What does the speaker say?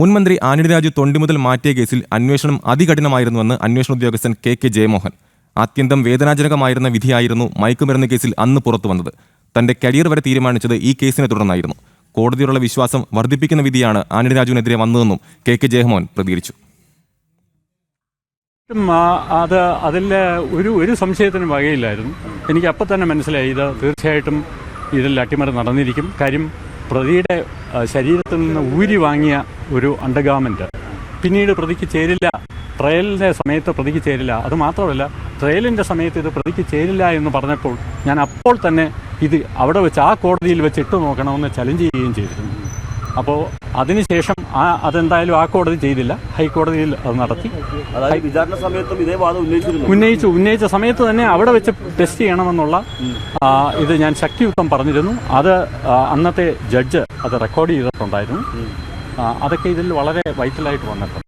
മുൻമന്ത്രി ആന്റണി രാജു തൊണ്ടി മുതൽ മാറ്റിയ കേസിൽ അന്വേഷണം അതികഠിനമായിരുന്നുവെന്ന് അന്വേഷണ ഉദ്യോഗസ്ഥൻ കെ കെ ജയമോഹൻ. അത്യന്തം വേദനാജനകമായിരുന്ന വിധിയായിരുന്നു മയക്കുമരുന്ന് കേസിൽ അന്ന് പുറത്തുവന്നത്. തന്റെ കരിയർ വരെ തീരുമാനിച്ചത് ഈ കേസിനെ തുടർന്നായിരുന്നു. കോടതിയിലുള്ള വിശ്വാസം വർദ്ധിപ്പിക്കുന്ന വിധിയാണ് ആന്റണി രാജുവിനെതിരെ വന്നതെന്നും കെ കെ ജയമോഹൻ പ്രതികരിച്ചു. അത് അതിൽ ഒരു ഒരു സംശയത്തിന് വകയില്ലായിരുന്നു. എനിക്ക് അപ്പം തന്നെ മനസ്സിലായി ഇത് തീർച്ചയായിട്ടും ഇതിൽ അട്ടിമറി നടന്നിരിക്കും. കാര്യം പ്രതിയുടെ ശരീരത്തിൽ നിന്ന് ഊരി വാങ്ങിയ ഒരു അണ്ടർഗാർമെന്റ് പിന്നീട് പ്രതിക്ക് ചേരില്ല. ട്രയലിന്റെ സമയത്ത് പ്രതിക്ക് ചേരില്ല. അത് മാത്രമല്ല ട്രയലിന്റെ സമയത്ത് ഇത് പ്രതിക്ക് ചേരില്ല എന്ന് പറഞ്ഞപ്പോൾ ഞാൻ അപ്പോൾ തന്നെ ഇത് അവിടെ വെച്ച് ആ കോടതിയിൽ വെച്ച് ഇട്ടു നോക്കണമെന്ന് ചലഞ്ച് ചെയ്യുകയും ചെയ്തിരുന്നു. അപ്പോൾ അതിനുശേഷം ആ അതെന്തായാലും ആ കോടതി ചെയ്തില്ല. ഹൈക്കോടതിയിൽ അത് നടത്തി. വിചാരണ സമയത്തും ഇതേ വാദം ഉന്നയിച്ചിരുന്നു. ഉന്നയിച്ചു. ഉന്നയിച്ച സമയത്ത് തന്നെ അവിടെ വെച്ച് ടെസ്റ്റ് ചെയ്യണമെന്നുള്ള ഇത് ഞാൻ ശക്തിയുക്തം പറഞ്ഞിരുന്നു. അത് അന്നത്തെ ജഡ്ജ് അത് റെക്കോർഡ് ചെയ്തിട്ടുണ്ടായിരുന്നു. അതൊക്കെ ഇതിൽ വളരെ വൈറ്റലായിട്ട് വന്നിട്ടുണ്ട്.